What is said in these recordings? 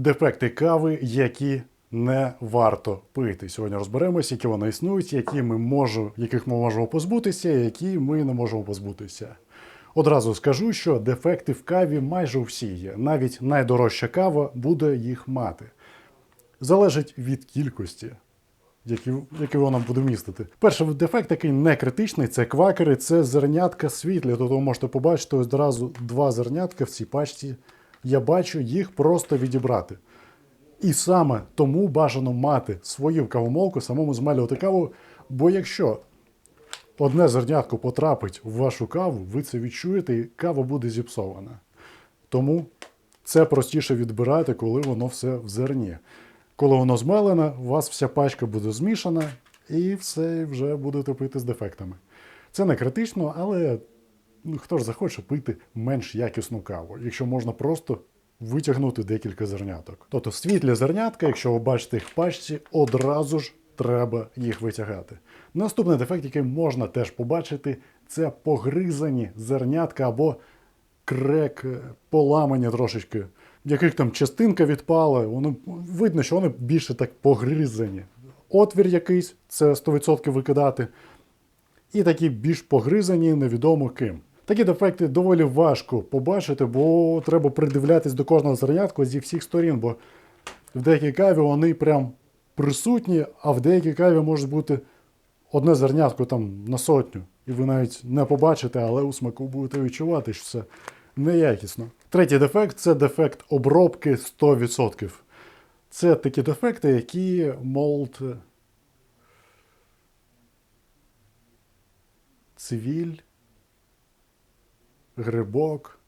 дефекти кави, які не варто пити. Сьогодні розберемося, які вони існують, які ми можу, яких ми можемо позбутися, які ми не можемо позбутися. Одразу скажу, що дефекти в каві майже у всі є. Навіть найдорожча кава буде їх мати. Залежить від кількості, які, які вона буде містити. Перший дефект такий не критичний, це квакери, це зернятка світлі. Тобто ви можете побачити одразу два зернятка в цій пачці. Я бачу їх просто відібрати. І саме тому бажано мати свою кавомолку, самому змелювати каву. Бо якщо одне зернятко потрапить в вашу каву, ви це відчуєте, і кава буде зіпсована. Тому це простіше відбирати, коли воно все в зерні. Коли воно змелене, у вас вся пачка буде змішана, і все вже будете пити з дефектами. Це не критично, але ну, хто ж захоче пити менш якісну каву, якщо можна просто витягнути декілька зерняток. Тобто світлі зернятка, якщо ви бачите їх в пачці, одразу ж треба їх витягати. Наступний дефект, який можна теж побачити, це погризані зернятка або крек, е, поламані трошечки, яких там частинка відпала, воно видно, що вони більше так погризані. Отвір якийсь, це 100% викидати. І такі більш погризані, невідомо ким. Такі дефекти доволі важко побачити, бо треба придивлятись до кожного зернятка зі всіх сторін, бо в деякій каві вони прям присутні, а в деякій каві може бути одне зернятко там на сотню. І ви навіть не побачите, але у смаку будете відчувати, що це неякісно. Третій дефект це дефект обробки 100%. Це такі дефекти, які молд цивіль, грибок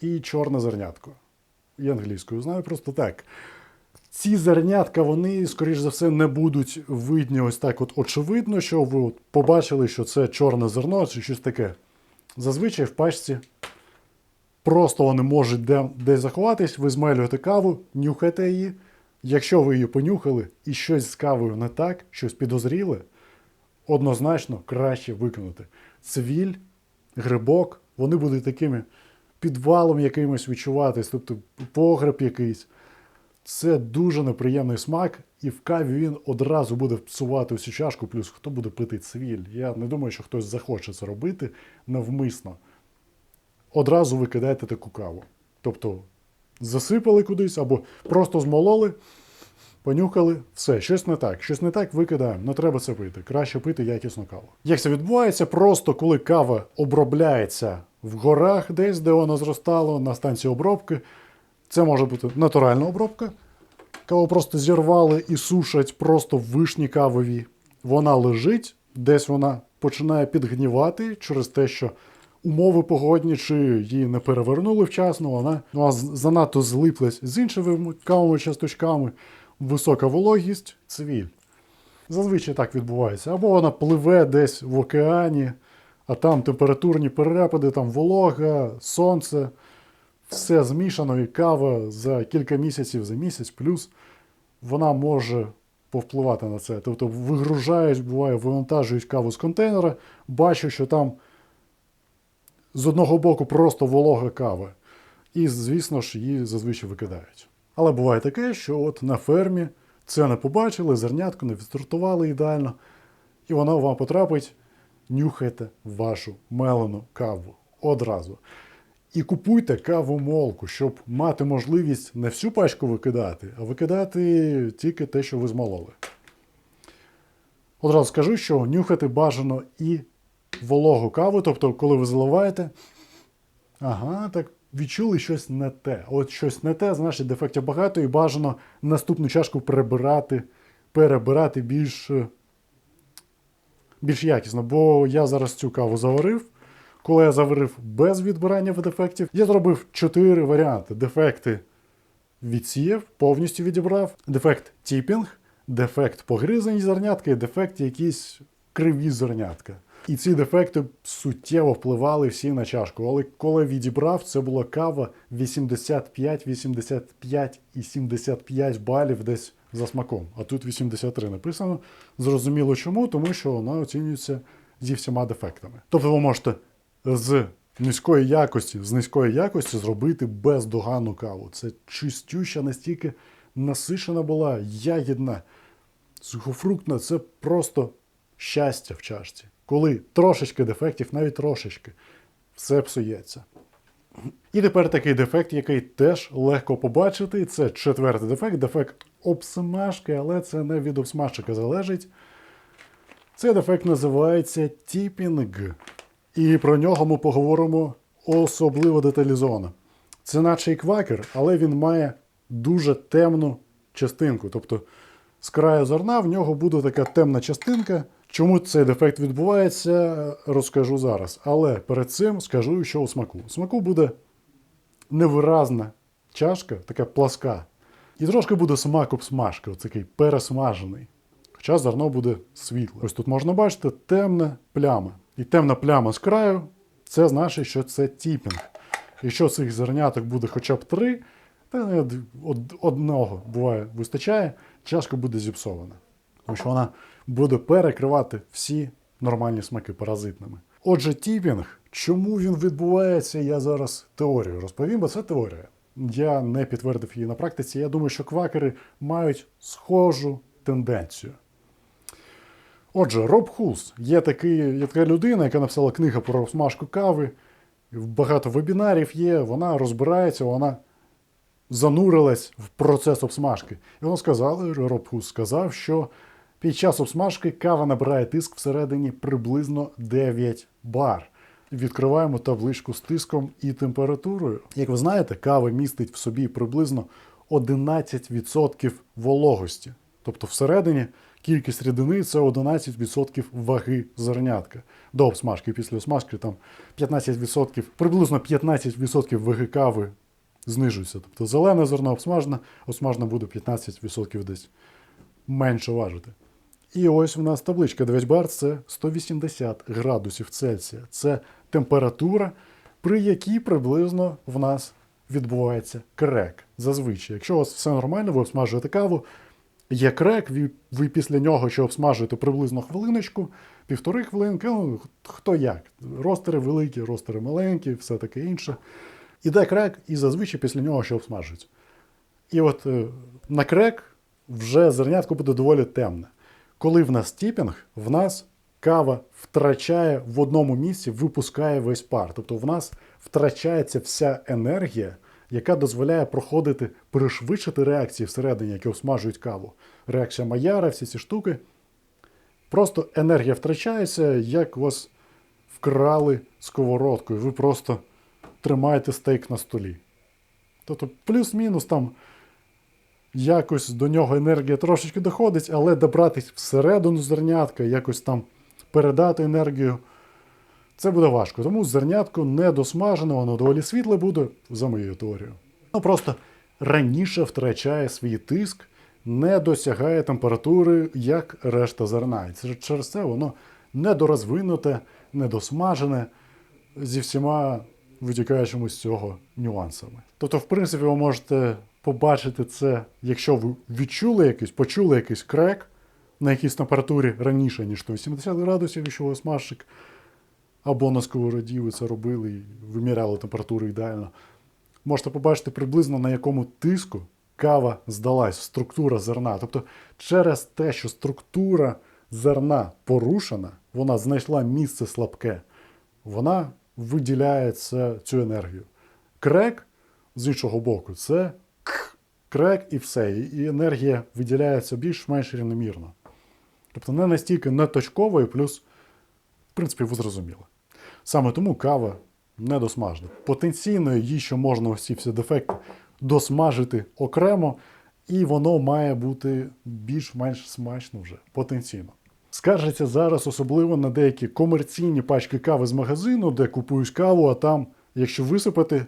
і чорне зернятко. І англійською знаю просто так. Ці зернятка, вони, скоріш за все, не будуть видні ось так от очевидно, що ви от побачили, що це чорне зерно чи щось таке. Зазвичай в пачці просто вони можуть де, десь заховатись, ви змелюєте каву, нюхаєте її. Якщо ви її понюхали і щось з кавою не так, щось підозріле, однозначно краще виконати. Цвіль, грибок, вони будуть такими підвалом якимось відчуватись, тобто погреб якийсь. Це дуже неприємний смак, і в каві він одразу буде псувати всю чашку, плюс хто буде пити цвіль. Я не думаю, що хтось захоче це робити навмисно. Одразу викидайте таку каву. Тобто засипали кудись або просто змололи, понюхали, все, щось не так. Щось не так викидаємо, не треба це пити. Краще пити якісну каву. Як це відбувається? Просто коли кава обробляється в горах, десь, де вона зростала, на станції обробки. Це може бути натуральна обробка. Каву просто зірвали і сушать просто в вишні кавові. Вона лежить, десь вона починає підгнівати через те, що умови погодні, чи її не перевернули вчасно, вона, з- занадто злиплась з іншими кавовими часточками, висока вологість, цвіль. Зазвичай так відбувається. Або вона пливе десь в океані, а там температурні перепади, там волога, сонце все змішано, і кава за кілька місяців, за місяць плюс вона може повпливати на це. Тобто вигружають, буває, вивантажують каву з контейнера, бачу, що там з одного боку просто волога кава. І, звісно ж, її зазвичай викидають. Але буває таке, що от на фермі це не побачили, зернятку не відсортували ідеально, і вона вам потрапить, нюхайте вашу мелену каву одразу. І купуйте кавомолку, щоб мати можливість не всю пачку викидати, а викидати тільки те, що ви змололи. Одразу скажу, що нюхати бажано і вологу каву, тобто, коли ви заливаєте, ага, так відчули щось не те. От щось не те, значить дефектів багато, і бажано наступну чашку перебирати, перебирати більш, е, більш якісно. Бо я зараз цю каву заварив. Коли я заварив без відбирання дефектів, я зробив чотири варіанти: дефекти відсіяв, повністю відібрав, дефект тіпінг, дефект погризані зернятка і дефект якісь криві зернятка. І ці дефекти суттєво впливали всі на чашку. Але коли відібрав, це була кава 85, 85 і 75 балів десь за смаком. А тут 83 написано. Зрозуміло чому, тому що вона оцінюється зі всіма дефектами. Тобто ви можете з низької якості, з низької якості зробити бездоганну каву. Це чистюща, настільки насишена була, ягідна, сухофруктна. Це просто щастя в чашці. Коли трошечки дефектів, навіть трошечки, все псується. І тепер такий дефект, який теж легко побачити. Це четвертий дефект, дефект обсмажки, але це не від обсмажчика залежить. Цей дефект називається тіпінг. І про нього ми поговоримо особливо деталізовано. Це наче і квакер, але він має дуже темну частинку. Тобто з краю зерна в нього буде така темна частинка. Чому цей дефект відбувається, розкажу зараз. Але перед цим скажу, що у смаку. У смаку буде невиразна чашка, така пласка. І трошки буде смак обсмажки, такий пересмажений. Хоча зерно буде світле. Ось тут можна бачити темна пляма. І темна пляма з краю це значить, що це тіпінг. Якщо цих зерняток буде хоча б три, та одного буває вистачає, чашка буде зіпсована. Тому що вона буде перекривати всі нормальні смаки паразитними. Отже, тіпінг, чому він відбувається, я зараз теорію розповім, бо це теорія. Я не підтвердив її на практиці. Я думаю, що квакери мають схожу тенденцію. Отже, Роб Хулс є, такий, є така людина, яка написала книгу про смажку кави. Багато вебінарів є, вона розбирається, вона занурилась в процес обсмажки. І вона сказала, Роб Хулс сказав, що під час обсмажки кава набирає тиск всередині приблизно 9 бар. Відкриваємо табличку з тиском і температурою. Як ви знаєте, кава містить в собі приблизно 11% вологості. Тобто всередині кількість рідини це 11% ваги зернятка. До обсмажки, після обсмажки там 15%, приблизно 15% ваги кави знижується. Тобто зелене зерно обсмажене, обсмажене буде 15% десь менше важити. І ось у нас табличка 9 бар це 180 градусів Цельсія. Це температура, при якій приблизно в нас відбувається крек. Зазвичай, якщо у вас все нормально, ви обсмажуєте каву, є крек, ви, ви після нього ще обсмажуєте приблизно хвилиночку, півтори хвилинки, ну хто як. Ростери великі, ростери маленькі, все таке інше. Іде крек, і зазвичай після нього ще обсмажують. І от е, на крек вже зернятко буде доволі темне. Коли в нас тіпінг, в нас кава втрачає в одному місці, випускає весь пар. Тобто в нас втрачається вся енергія, яка дозволяє проходити, пришвидшити реакції всередині, які обсмажують каву. Реакція Майяра, всі ці штуки. Просто енергія втрачається, як вас вкрали сковородкою. Ви просто тримаєте стейк на столі. Тобто, плюс-мінус там якось до нього енергія трошечки доходить, але добратись всередину зернятка, якось там передати енергію, це буде важко. Тому зернятко не досмажене, воно доволі світле буде, за моєю теорією. Ну просто раніше втрачає свій тиск, не досягає температури, як решта зерна. І через це воно недорозвинуте, недосмажене зі всіма витікаючими з цього нюансами. Тобто, в принципі, ви можете побачити це, якщо ви відчули якийсь, почули якийсь крек на якійсь температурі раніше, ніж 180 градусів, якщо у вас смажчик, або на сковороді ви це робили і виміряли температуру ідеально. Можете побачити приблизно на якому тиску кава здалась, структура зерна. Тобто, через те, що структура зерна порушена, вона знайшла місце слабке, вона виділяє цю енергію. Крек, з іншого боку, це крек і все. І енергія виділяється більш-менш рівномірно. Тобто не настільки неточково, і плюс, в принципі, ви зрозуміли. Саме тому кава недосмажена. Потенційно її ще можна ось всі дефекти досмажити окремо, і воно має бути більш-менш смачно вже потенційно. Скаржиться зараз особливо на деякі комерційні пачки кави з магазину, де купують каву, а там, якщо висипати,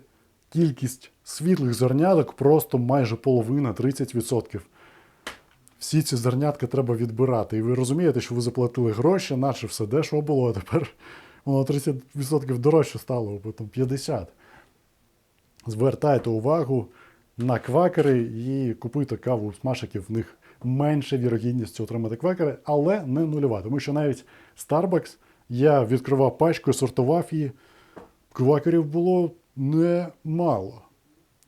кількість світлих зерняток просто майже половина 30%. Всі ці зернятка треба відбирати. І ви розумієте, що ви заплатили гроші, наче все дешево було, а тепер воно 30% дорожче стало, а потім 50%. Звертайте увагу на квакери і купуйте каву смашиків, в них менше вірогідність отримати квакери, але не нульова. Тому що навіть Starbucks я відкривав пачку, сортував її. квакерів було немало.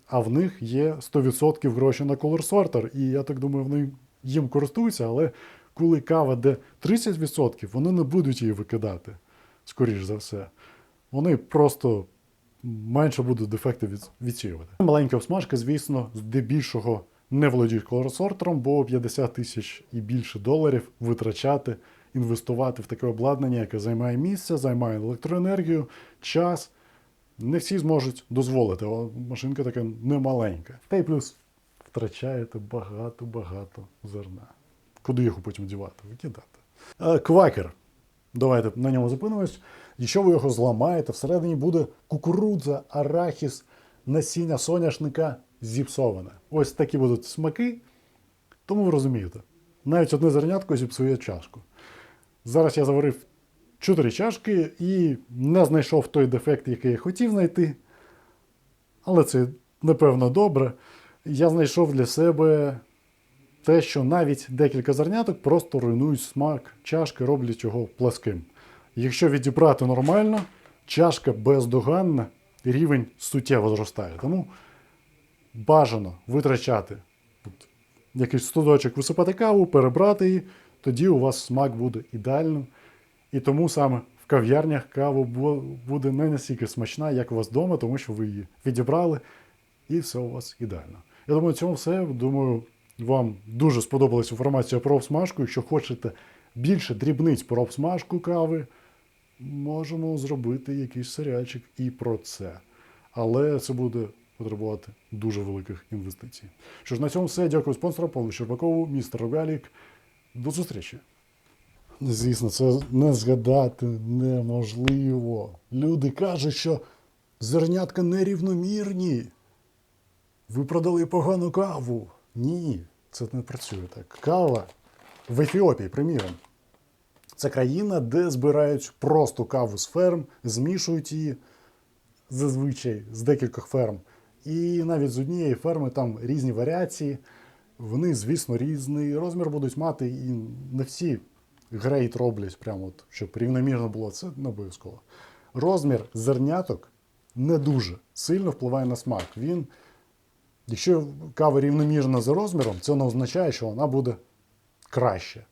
А в них є 100% гроші на Color Sorter, і я так думаю, вони їм користуються, але коли кава де 30%, вони не будуть її викидати, скоріш за все. Вони просто менше будуть дефекти від, відсіювати. Маленька обсмажка, звісно, здебільшого не володіють колорсортером, бо 50 тисяч і більше доларів витрачати, інвестувати в таке обладнання, яке займає місце, займає електроенергію, час. Не всі зможуть дозволити, а машинка така немаленька. Та й плюс втрачаєте багато-багато зерна. Куди його потім дівати? Викидати. Е, Квакер. Давайте на ньому зупинимось. Якщо ви його зламаєте, всередині буде кукурудза, арахіс, насіння соняшника зіпсоване. Ось такі будуть смаки. Тому ви розумієте, навіть одне зернятко зіпсує чашку. Зараз я заварив 4 чашки і не знайшов той дефект, який я хотів знайти. Але це, напевно, добре. Я знайшов для себе те, що навіть декілька зерняток просто руйнують смак чашки, роблять його пласким. Якщо відібрати нормально, чашка бездоганна, рівень суттєво зростає. Тому бажано витрачати якийсь студочок, висипати каву, перебрати її, тоді у вас смак буде ідеальним. І тому саме в кав'ярнях кава буде не настільки смачна, як у вас вдома, тому що ви її відібрали, і все у вас ідеально. Я думаю, цьому все. Думаю, вам дуже сподобалась інформація про обсмажку. Якщо хочете більше дрібниць про обсмажку кави, можемо зробити якийсь серіальчик і про це. Але це буде потребувати дуже великих інвестицій. Що ж, на цьому все. Дякую спонсору Павлу Щербакову, містер Рогалік. До зустрічі. Звісно, це не згадати неможливо. Люди кажуть, що зернятка нерівномірні. Ви продали погану каву. Ні, це не працює так. Кава в Ефіопії, приміром. Це країна, де збирають просто каву з ферм, змішують її зазвичай з декількох ферм. І навіть з однієї ферми там різні варіації. Вони, звісно, різний розмір будуть мати, і не всі грейт роблять, прямо от, щоб рівномірно було. Це не обов'язково. Розмір зерняток не дуже сильно впливає на смак. Він, якщо кава рівномірна за розміром, це не означає, що вона буде краще.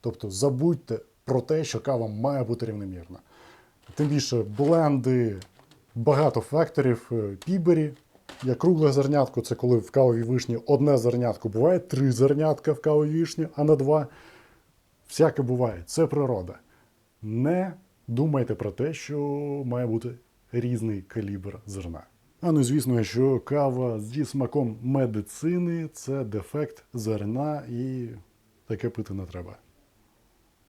Тобто забудьте про те, що кава має бути рівномірна. Тим більше бленди, багато факторів, е, пібері. Як кругле зернятко, це коли в кавовій вишні одне зернятко буває, три зернятка в кавовій вишні, а не два. Всяке буває, це природа. Не думайте про те, що має бути різний калібр зерна. А ну, звісно, що кава зі смаком медицини це дефект зерна і таке пити не треба.